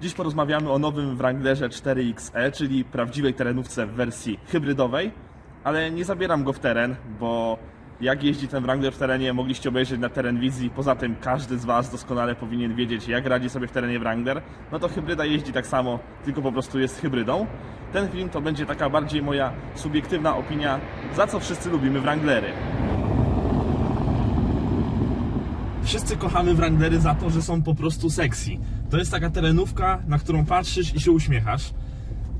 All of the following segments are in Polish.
Dziś porozmawiamy o nowym Wranglerze 4XE, czyli prawdziwej terenówce w wersji hybrydowej, ale nie zabieram go w teren, bo jak jeździ ten Wrangler w terenie mogliście obejrzeć na teren wizji. Poza tym każdy z Was doskonale powinien wiedzieć, jak radzi sobie w terenie Wrangler. No to hybryda jeździ tak samo, tylko po prostu jest hybrydą. Ten film to będzie taka bardziej moja subiektywna opinia, za co wszyscy lubimy Wranglery. Wszyscy kochamy Wranglery za to, że są po prostu sexy. To jest taka terenówka, na którą patrzysz i się uśmiechasz.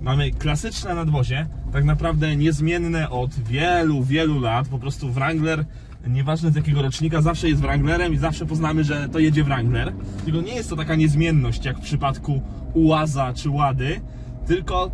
Mamy klasyczne nadwozie, tak naprawdę niezmienne od wielu, wielu lat. Po prostu Wrangler, nieważne z jakiego rocznika, zawsze jest Wranglerem i zawsze poznamy, że to jedzie Wrangler. Tylko nie jest to taka niezmienność jak w przypadku Ułaza czy Łady, tylko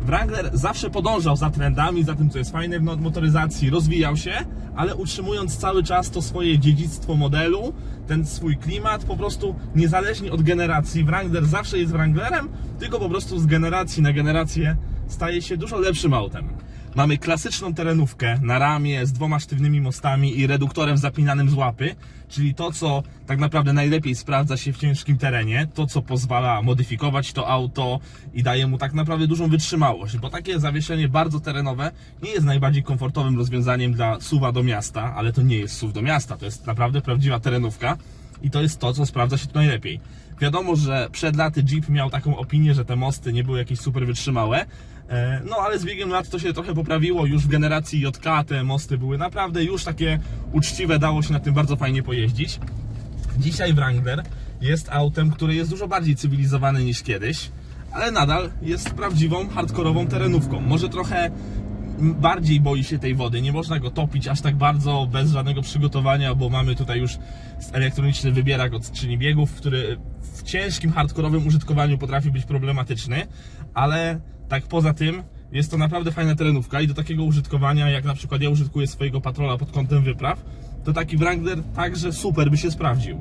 Wrangler zawsze podążał za trendami, za tym, co jest fajne w mo- motoryzacji, rozwijał się, ale utrzymując cały czas to swoje dziedzictwo modelu, ten swój klimat, po prostu niezależnie od generacji, Wrangler zawsze jest Wranglerem, tylko po prostu z generacji na generację staje się dużo lepszym autem. Mamy klasyczną terenówkę na ramię z dwoma sztywnymi mostami i reduktorem zapinanym z łapy, czyli to, co tak naprawdę najlepiej sprawdza się w ciężkim terenie, to, co pozwala modyfikować to auto i daje mu tak naprawdę dużą wytrzymałość, bo takie zawieszenie bardzo terenowe nie jest najbardziej komfortowym rozwiązaniem dla suwa do miasta, ale to nie jest suw do miasta, to jest naprawdę prawdziwa terenówka i to jest to, co sprawdza się tu najlepiej. Wiadomo, że przed laty Jeep miał taką opinię, że te mosty nie były jakieś super wytrzymałe, no ale z biegiem lat to się trochę poprawiło. Już w generacji JK te mosty były naprawdę już takie uczciwe, dało się na tym bardzo fajnie pojeździć. Dzisiaj Wrangler jest autem, który jest dużo bardziej cywilizowany niż kiedyś, ale nadal jest prawdziwą, hardkorową terenówką. Może trochę bardziej boi się tej wody, nie można go topić aż tak bardzo bez żadnego przygotowania, bo mamy tutaj już elektroniczny wybierak od skrzyni biegów, który w ciężkim, hardkorowym użytkowaniu potrafi być problematyczny, ale tak poza tym jest to naprawdę fajna terenówka i do takiego użytkowania, jak na przykład ja użytkuję swojego patrola pod kątem wypraw, to taki Wrangler także super by się sprawdził.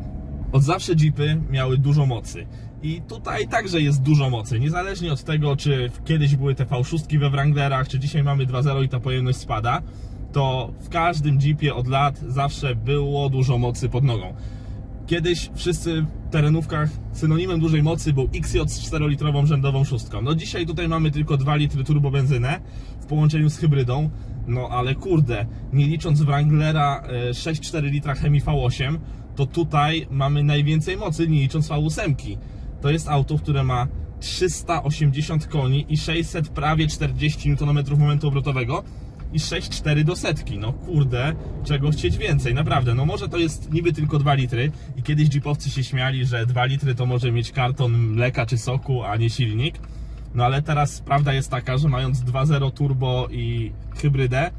Od zawsze Jeepy miały dużo mocy. I tutaj także jest dużo mocy. Niezależnie od tego, czy kiedyś były te V6 we Wranglerach, czy dzisiaj mamy 2.0 i ta pojemność spada, to w każdym Jeepie od lat zawsze było dużo mocy pod nogą. Kiedyś wszyscy w terenówkach synonimem dużej mocy był XJ z 4-litrową rzędową szóstką. No dzisiaj tutaj mamy tylko 2 litry turbobenzynę w połączeniu z hybrydą. No ale kurde, nie licząc Wranglera e, 6,4 litra Hemi V8, to tutaj mamy najwięcej mocy, nie licząc V8. To jest auto, które ma 380 koni i 600 prawie 40 Nm momentu obrotowego i 6,4 do setki. No kurde, czego chcieć więcej, naprawdę. No może to jest niby tylko 2 litry i kiedyś jeepowcy się śmiali, że 2 litry to może mieć karton mleka czy soku, a nie silnik. No ale teraz prawda jest taka, że mając 2.0 turbo i hybrydę,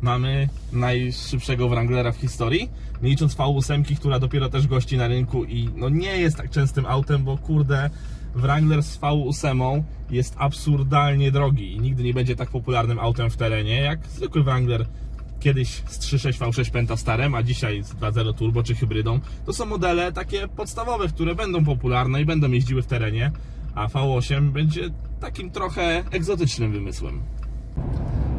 mamy najszybszego Wranglera w historii, nie licząc V8, która dopiero też gości na rynku i no nie jest tak częstym autem, bo kurde, Wrangler z V8 jest absurdalnie drogi i nigdy nie będzie tak popularnym autem w terenie jak zwykły Wrangler kiedyś z 3.6 V6 Pentastarem, a dzisiaj z 2.0 turbo czy hybrydą. To są modele takie podstawowe, które będą popularne i będą jeździły w terenie, a V8 będzie takim trochę egzotycznym wymysłem.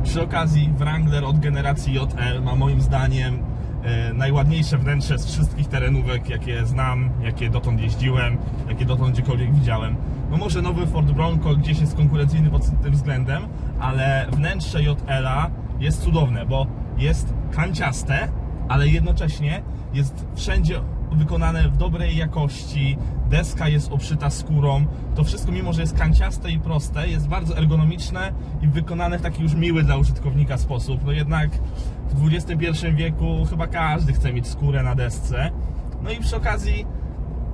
Przy okazji Wrangler od generacji JL ma moim zdaniem najładniejsze wnętrze z wszystkich terenówek, jakie znam, jakie dotąd jeździłem, jakie dotąd gdziekolwiek widziałem. No może nowy Ford Bronco gdzieś jest konkurencyjny pod tym względem, ale wnętrze JL-a jest cudowne, bo jest kanciaste, ale jednocześnie jest wszędzie wykonane w dobrej jakości, deska jest obszyta skórą. To wszystko, mimo że jest kanciaste i proste, jest bardzo ergonomiczne i wykonane w taki już miły dla użytkownika sposób. No jednak w XXI wieku chyba każdy chce mieć skórę na desce. No i przy okazji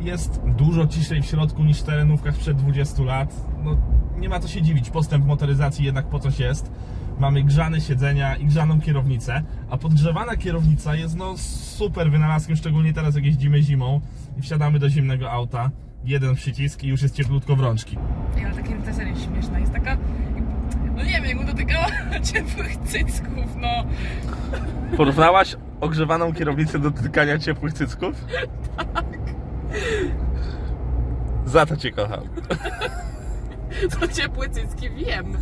jest dużo ciszej w środku niż w terenówkach sprzed 20 lat. No, nie ma co się dziwić, postęp motoryzacji jednak po coś jest. Mamy grzane siedzenia i grzaną kierownicę, a podgrzewana kierownica jest no super wynalazkiem, szczególnie teraz jak jeździmy zimą i wsiadamy do zimnego auta. Jeden przycisk i już jest cieplutko w rączki. Ej, ale taka ta seria jest śmieszna. Jest taka... No nie wiem, jakbym dotykała ciepłych cycków, no. Porównałaś ogrzewaną kierownicę do dotykania ciepłych cycków? Za to cię kocham. To ciepłe cycki wiem.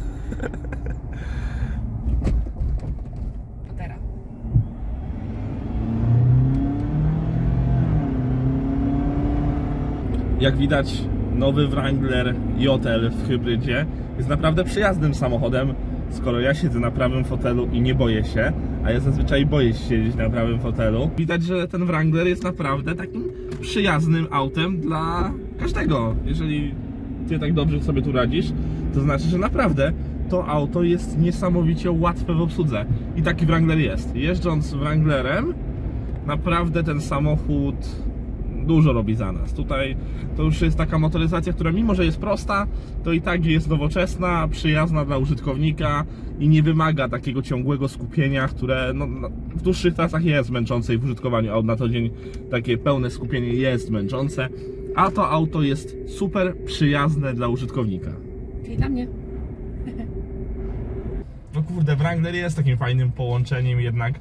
Jak widać, nowy Wrangler JL w hybrydzie jest naprawdę przyjaznym samochodem, skoro ja siedzę na prawym fotelu i nie boję się, a ja zazwyczaj boję się siedzieć na prawym fotelu. Widać, że ten Wrangler jest naprawdę takim przyjaznym autem dla każdego. Jeżeli ty tak dobrze sobie tu radzisz, to znaczy, że naprawdę to auto jest niesamowicie łatwe w obsłudze. I taki Wrangler jest. Jeżdżąc Wranglerem, naprawdę ten samochód dużo robi za nas. Tutaj to już jest taka motoryzacja, która mimo, że jest prosta, to i tak jest nowoczesna, przyjazna dla użytkownika i nie wymaga takiego ciągłego skupienia, które no, no, w dłuższych trasach jest męczące i w użytkowaniu aut na co dzień takie pełne skupienie jest męczące, a to auto jest super przyjazne dla użytkownika. Czyli dla mnie. No kurde, Wrangler jest takim fajnym połączeniem jednak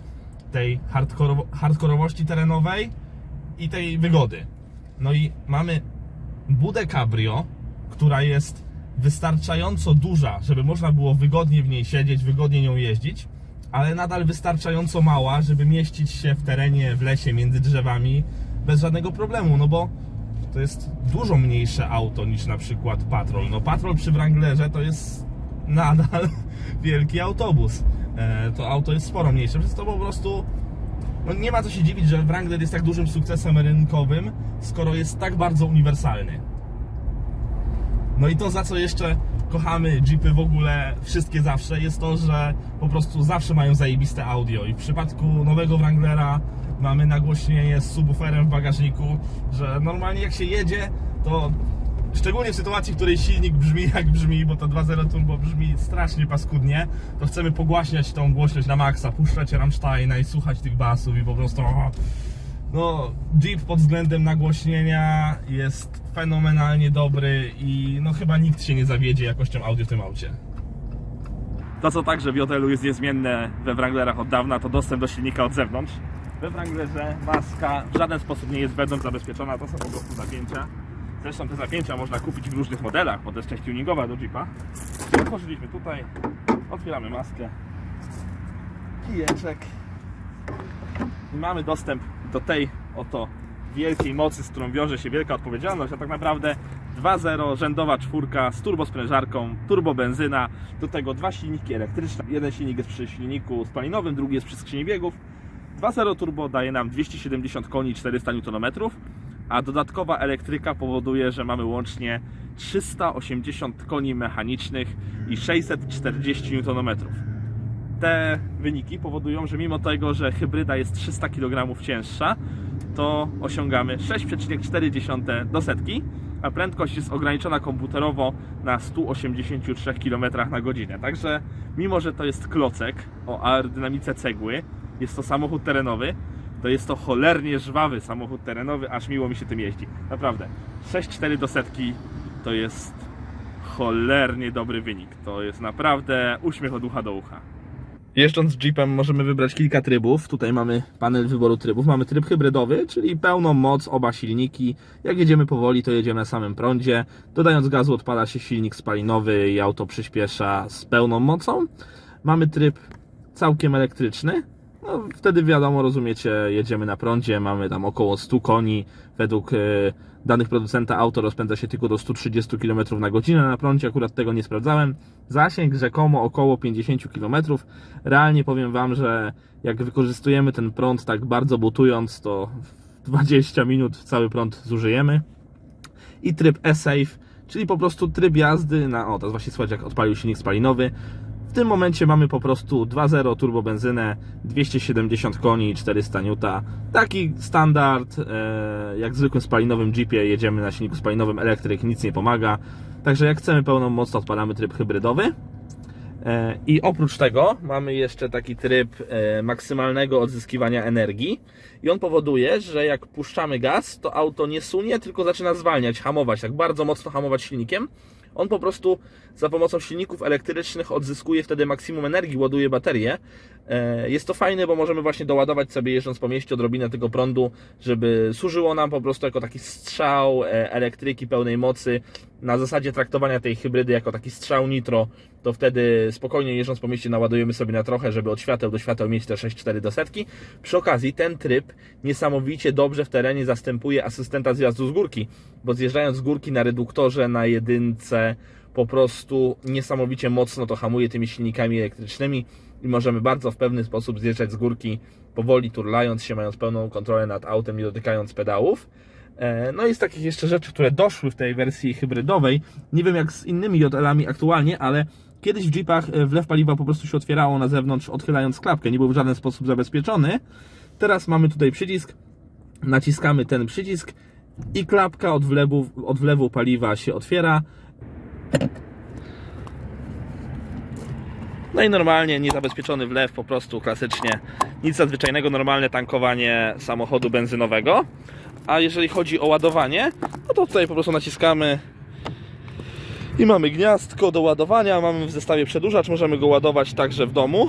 tej hardkorowo- hardkorowości terenowej i tej wygody. No i mamy budę cabrio, która jest wystarczająco duża, żeby można było wygodnie w niej siedzieć, wygodnie nią jeździć, ale nadal wystarczająco mała, żeby mieścić się w terenie, w lesie, między drzewami bez żadnego problemu, no bo to jest dużo mniejsze auto niż na przykład Patrol. No Patrol przy Wranglerze to jest nadal wielki autobus. E, To auto jest sporo mniejsze, przez to po prostu no nie ma co się dziwić, że Wrangler jest tak dużym sukcesem rynkowym, skoro jest tak bardzo uniwersalny. No i to za co jeszcze kochamy Jeepy w ogóle wszystkie zawsze jest to, że po prostu zawsze mają zajebiste audio i w przypadku nowego Wranglera mamy nagłośnienie z subwooferem w bagażniku, że normalnie jak się jedzie, to szczególnie w sytuacji, w której silnik brzmi jak brzmi, bo to 2.0 turbo brzmi strasznie paskudnie, to chcemy pogłaśniać tą głośność na maksa, puszczać Rammsteina i słuchać tych basów i po prostu no, Jeep pod względem nagłośnienia jest fenomenalnie dobry i no chyba nikt się nie zawiedzie jakością audio w tym aucie. To co także w Jotelu jest niezmienne we Wranglerach od dawna, to dostęp do silnika od zewnątrz. We Wranglerze maska w żaden sposób nie jest wewnątrz zabezpieczona, to są po prostu zapięcia. Zresztą te zapięcia można kupić w różnych modelach, bo to jest część tuningowa do Jeepa. Otworzyliśmy tutaj, otwieramy maskę, kijeczek, i mamy dostęp do tej oto wielkiej mocy, z którą wiąże się wielka odpowiedzialność, a tak naprawdę 2.0 rzędowa czwórka z turbosprężarką, turbobenzyna, do tego dwa silniki elektryczne. Jeden silnik jest przy silniku spalinowym, drugi jest przy skrzyni biegów. 2.0 turbo daje nam 270 koni i 400 Nm, a dodatkowa elektryka powoduje, że mamy łącznie 380 koni mechanicznych i 640 Nm te wyniki powodują, że mimo tego, że hybryda jest 300 kg cięższa, to osiągamy 6,4 do setki, a prędkość jest ograniczona komputerowo na 183 km na godzinę. Także mimo, że to jest klocek o aerodynamice cegły, jest to samochód terenowy, to jest to cholernie żwawy samochód terenowy, aż miło mi się tym jeździ. Naprawdę. 6,4 do setki to jest cholernie dobry wynik. To jest naprawdę uśmiech od ucha do ucha. Jeżdżąc Jeepem możemy wybrać kilka trybów. Tutaj mamy panel wyboru trybów. Mamy tryb hybrydowy, czyli pełną moc, oba silniki. Jak jedziemy powoli, to jedziemy na samym prądzie. Dodając gazu odpala się silnik spalinowy i auto przyspiesza z pełną mocą. Mamy tryb całkiem elektryczny. No, wtedy wiadomo, rozumiecie, jedziemy na prądzie, mamy tam około 100 koni. Według e, danych producenta auto rozpędza się tylko do 130 km na godzinę na prądzie, akurat tego nie sprawdzałem. Zasięg rzekomo około 50 km. Realnie powiem Wam, że jak wykorzystujemy ten prąd tak bardzo butując, to w 20 minut cały prąd zużyjemy. I tryb e-Safe, czyli po prostu tryb jazdy na, o teraz właśnie słuchajcie jak odpalił silnik spalinowy. Tym momencie mamy po prostu 2.0 turbobenzynę, 270 koni i 400 N. Taki standard, e, jak w zwykłym spalinowym Jeepie jedziemy na silniku spalinowym, elektryk nic nie pomaga. Także jak chcemy pełną moc, to odpalamy tryb hybrydowy. E, I oprócz tego mamy jeszcze taki tryb e, maksymalnego odzyskiwania energii i on powoduje, że jak puszczamy gaz, to auto nie sunie, tylko zaczyna zwalniać, hamować, tak bardzo mocno hamować silnikiem. On po prostu za pomocą silników elektrycznych odzyskuje wtedy maksimum energii, ładuje baterię, Jest to fajne, bo możemy właśnie doładować sobie jeżdżąc po mieście odrobinę tego prądu, żeby służyło nam po prostu jako taki strzał e, elektryki pełnej mocy. Na zasadzie traktowania tej hybrydy jako taki strzał nitro, to wtedy spokojnie jeżdżąc po mieście naładujemy sobie na trochę, żeby od świateł do świateł mieć te 6,4 do setki. Przy okazji ten tryb niesamowicie dobrze w terenie zastępuje asystenta zjazdu z górki, bo zjeżdżając z górki na reduktorze, na jedynce, po prostu niesamowicie mocno to hamuje tymi silnikami elektrycznymi i możemy bardzo w pewny sposób zjeżdżać z górki, powoli turlając się, mając pełną kontrolę nad autem, nie dotykając pedałów. E, No i z takich jeszcze rzeczy, które doszły w tej wersji hybrydowej, nie wiem jak z innymi JL-ami aktualnie, ale kiedyś w Jeepach e, wlew paliwa po prostu się otwierało na zewnątrz, odchylając klapkę, nie był w żaden sposób zabezpieczony. Teraz mamy tutaj przycisk, naciskamy ten przycisk i klapka od wlewu, od wlewu paliwa się otwiera. No i normalnie niezabezpieczony wlew, po prostu klasycznie nic nadzwyczajnego, normalne tankowanie samochodu benzynowego. A jeżeli chodzi o ładowanie, no to tutaj po prostu naciskamy i mamy gniazdko do ładowania, mamy w zestawie przedłużacz, możemy go ładować także w domu.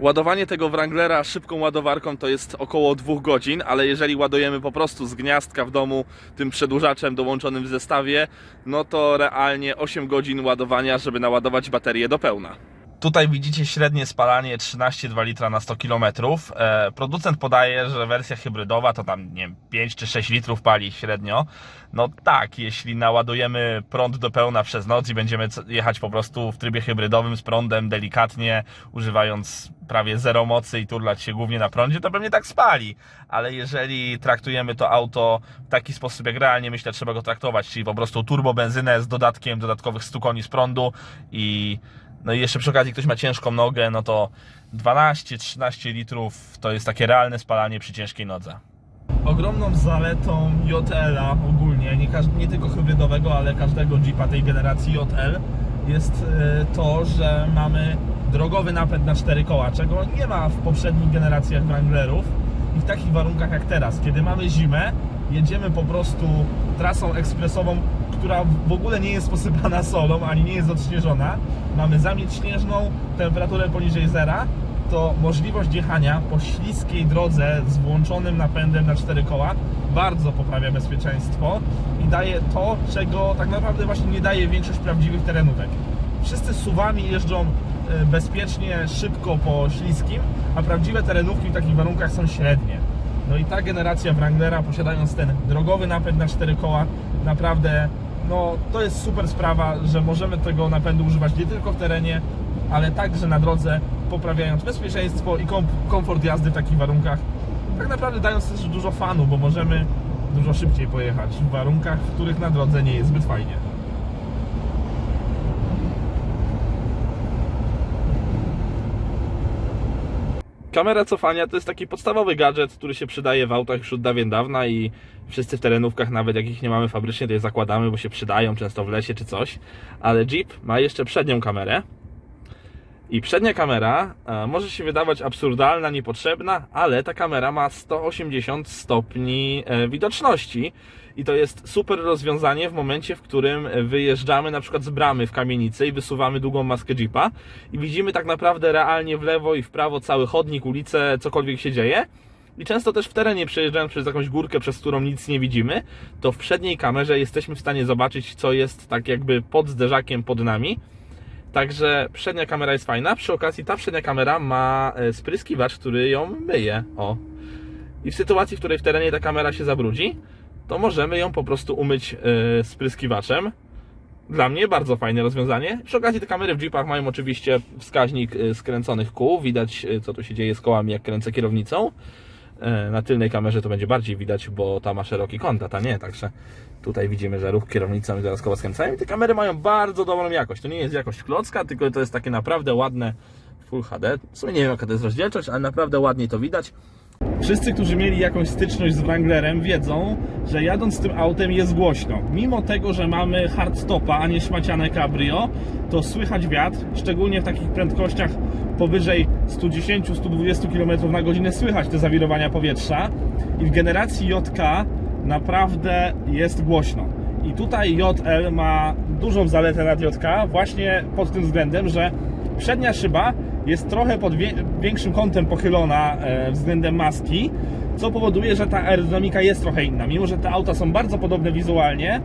Ładowanie tego Wranglera szybką ładowarką to jest około 2 godzin, ale jeżeli ładujemy po prostu z gniazdka w domu tym przedłużaczem dołączonym w zestawie, no to realnie 8 godzin ładowania, żeby naładować baterię do pełna. Tutaj widzicie średnie spalanie 13,2 litra na 100 km. E, producent podaje, że wersja hybrydowa to tam nie wiem, 5 czy 6 litrów pali średnio. No tak, jeśli naładujemy prąd do pełna przez noc i będziemy jechać po prostu w trybie hybrydowym z prądem delikatnie, używając prawie zero mocy i turlać się głównie na prądzie, to pewnie tak spali. Ale jeżeli traktujemy to auto w taki sposób, jak realnie myślę, trzeba go traktować, czyli po prostu turbobenzynę z dodatkiem dodatkowych 100 koni z prądu i no i jeszcze przy okazji ktoś ma ciężką nogę, no to 12-13 litrów to jest takie realne spalanie przy ciężkiej nodze. Ogromną zaletą JL-a ogólnie, nie, nie tylko hybrydowego, ale każdego Jeepa tej generacji JL jest e, to, że mamy drogowy napęd na cztery koła, czego nie ma w poprzednich generacjach Wranglerów i w takich warunkach jak teraz, kiedy mamy zimę, jedziemy po prostu trasą ekspresową, która w ogóle nie jest posypana solą, ani nie jest odśnieżona. Mamy zamieć śnieżną, temperaturę poniżej zera, to możliwość jechania po śliskiej drodze z włączonym napędem na cztery koła bardzo poprawia bezpieczeństwo i daje to, czego tak naprawdę właśnie nie daje większość prawdziwych terenówek. Wszyscy suwami jeżdżą e, bezpiecznie, szybko po śliskim, a prawdziwe terenówki w takich warunkach są średnie. No i ta generacja Wranglera, posiadając ten drogowy napęd na cztery koła, naprawdę no, to jest super sprawa, że możemy tego napędu używać nie tylko w terenie, ale także na drodze, poprawiając bezpieczeństwo i kom komfort jazdy w takich warunkach. Tak naprawdę dając też dużo fanu, bo możemy dużo szybciej pojechać w warunkach, w których na drodze nie jest zbyt fajnie. Kamera cofania to jest taki podstawowy gadżet, który się przydaje w autach już od dawien dawna i wszyscy w terenówkach, nawet jak ich nie mamy fabrycznie, to je zakładamy, bo się przydają często w lesie czy coś. Ale Jeep ma jeszcze przednią kamerę. I przednia kamera e, może się wydawać absurdalna, niepotrzebna, ale ta kamera ma 180 stopni e, widoczności i to jest super rozwiązanie w momencie, w którym wyjeżdżamy na przykład z bramy w kamienicy i wysuwamy długą maskę Jeepa i widzimy tak naprawdę realnie w lewo i w prawo cały chodnik, ulicę, cokolwiek się dzieje. I często też w terenie przejeżdżając przez jakąś górkę, przez którą nic nie widzimy, to w przedniej kamerze jesteśmy w stanie zobaczyć, co jest tak jakby pod zderzakiem pod nami. Także przednia kamera jest fajna. Przy okazji ta przednia kamera ma e, spryskiwacz, który ją myje. O. I w sytuacji, w której w terenie ta kamera się zabrudzi, to możemy ją po prostu umyć e, spryskiwaczem. Dla mnie bardzo fajne rozwiązanie. Przy okazji te kamery w Jeepach mają oczywiście wskaźnik e, skręconych kół. Widać co tu się dzieje z kołami jak kręcę kierownicą. Na tylnej kamerze to będzie bardziej widać, bo ta ma szeroki kąt, a ta nie, także tutaj widzimy, że ruch kierownicą i zaraz skręcają. I te kamery mają bardzo dobrą jakość. To nie jest jakość klocka, tylko to jest takie naprawdę ładne Full HD. W sumie nie wiem jaka to jest rozdzielczość, ale naprawdę ładnie to widać. Wszyscy, którzy mieli jakąś styczność z Wranglerem wiedzą, że jadąc tym autem jest głośno. Mimo tego, że mamy hardstopa, a nie szmaciane cabrio, to słychać wiatr, szczególnie w takich prędkościach powyżej 110-120 km na godzinę słychać te zawirowania powietrza i w generacji JK naprawdę jest głośno. I tutaj JL ma dużą zaletę nad JK właśnie pod tym względem, że przednia szyba jest trochę pod większym kątem pochylona e, względem maski, co powoduje, że ta aerodynamika jest trochę inna. Mimo, że te auta są bardzo podobne wizualnie,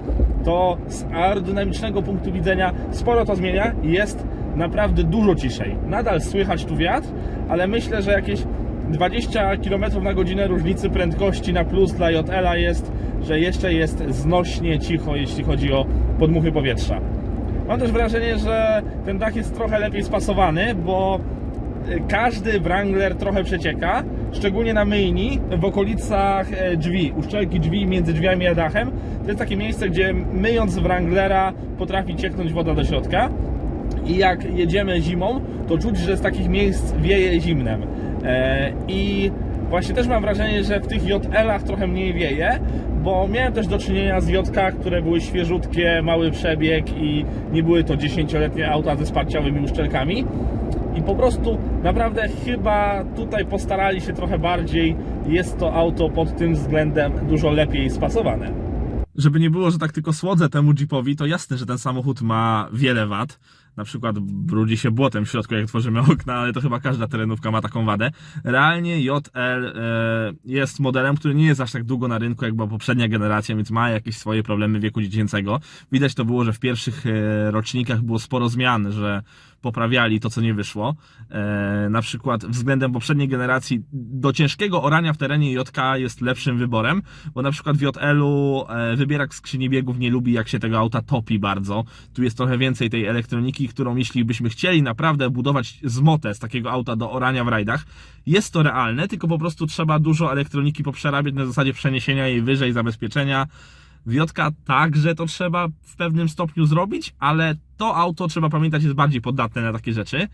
to z aerodynamicznego punktu widzenia sporo to zmienia i jest naprawdę dużo ciszej. Nadal słychać tu wiatr, ale myślę, że jakieś 20 km na godzinę różnicy prędkości na plus dla JL-a jest, że jeszcze jest znośnie cicho, jeśli chodzi o podmuchy powietrza. Mam też wrażenie, że ten dach jest trochę lepiej spasowany, bo y, każdy Wrangler trochę przecieka, szczególnie na myjni, w okolicach e, drzwi, uszczelki drzwi między drzwiami a dachem. To jest takie miejsce, gdzie myjąc Wranglera potrafi cieknąć woda do środka. I jak jedziemy zimą, to czuć, że z takich miejsc wieje zimnem. E, I właśnie też mam wrażenie, że w tych JL-ach trochę mniej wieje, bo miałem też do czynienia z JK, które były świeżutkie, mały przebieg i nie były to 10-letnie auta ze sparciałymi uszczelkami. I po prostu naprawdę chyba tutaj postarali się trochę bardziej. Jest to auto pod tym względem dużo lepiej spasowane. Żeby nie było, że tak tylko słodzę temu Jeepowi, to jasne, że ten samochód ma wiele wad. Na przykład brudzi się błotem w środku, jak tworzymy okna, ale to chyba każda terenówka ma taką wadę. Realnie JL e, jest modelem, który nie jest aż tak długo na rynku, jak była poprzednia generacja, więc ma jakieś swoje problemy wieku dziecięcego. Widać to było, że w pierwszych e, rocznikach było sporo zmian, że poprawiali to, co nie wyszło. E, na przykład względem poprzedniej generacji do ciężkiego orania w terenie JK jest lepszym wyborem, bo na przykład w JL-u wybierak skrzyni biegów nie lubi, jak się tego auta topi bardzo. Tu jest trochę więcej tej elektroniki, którą jeśli byśmy chcieli naprawdę budować zmotę z takiego auta do orania w rajdach, jest to realne, tylko po prostu trzeba dużo elektroniki poprzerabiać na zasadzie przeniesienia jej wyżej, zabezpieczenia. W Jotka także to trzeba w pewnym stopniu zrobić, ale to auto trzeba pamiętać jest bardziej poddatne na takie rzeczy.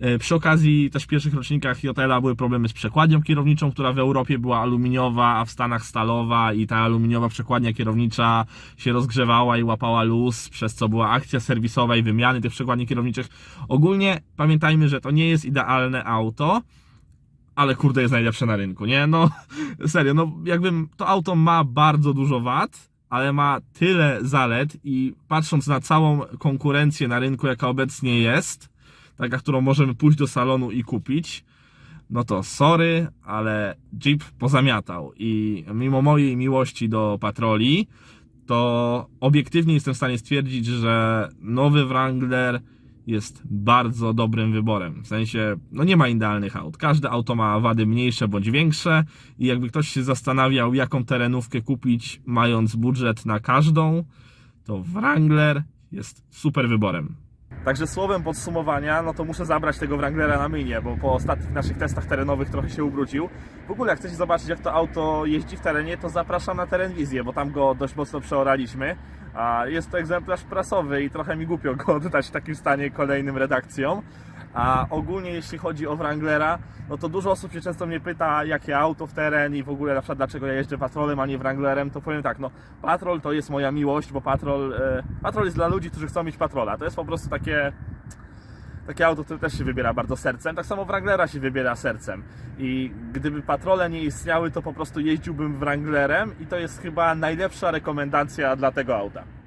E, Przy okazji też w pierwszych rocznikach JL były problemy z przekładnią kierowniczą, która w Europie była aluminiowa, a w Stanach stalowa i ta aluminiowa przekładnia kierownicza się rozgrzewała i łapała luz, przez co była akcja serwisowa i wymiany tych przekładni kierowniczych. Ogólnie pamiętajmy, że to nie jest idealne auto, ale kurde jest najlepsze na rynku, nie? No serio, no jakbym to auto ma bardzo dużo wad, ale ma tyle zalet i patrząc na całą konkurencję na rynku, jaka obecnie jest, taka, którą możemy pójść do salonu i kupić, no to sorry, ale Jeep pozamiatał. I mimo mojej miłości do patroli, to obiektywnie jestem w stanie stwierdzić, że nowy Wrangler jest bardzo dobrym wyborem. W sensie, no nie ma idealnych aut. Każde auto ma wady mniejsze bądź większe i jakby ktoś się zastanawiał, jaką terenówkę kupić, mając budżet na każdą, to Wrangler jest super wyborem. Także słowem podsumowania, no to muszę zabrać tego Wranglera na mynie, bo po ostatnich naszych testach terenowych trochę się ubrudził. W ogóle jak chcecie zobaczyć jak to auto jeździ w terenie, to zapraszam na Terenwizję, bo tam go dość mocno przeoraliśmy. A jest to egzemplarz prasowy i trochę mi głupio go oddać w takim stanie kolejnym redakcjom. A ogólnie jeśli chodzi o Wranglera, no to dużo osób się często mnie pyta, jakie auto w teren i w ogóle na przykład dlaczego ja jeżdżę patrolem, a nie Wranglerem, to powiem tak, no patrol to jest moja miłość, bo patrol, e, patrol jest dla ludzi, którzy chcą mieć patrola. To jest po prostu takie, takie auto, które też się wybiera bardzo sercem. Tak samo Wranglera się wybiera sercem. I gdyby patrole nie istniały, to po prostu jeździłbym Wranglerem i to jest chyba najlepsza rekomendacja dla tego auta.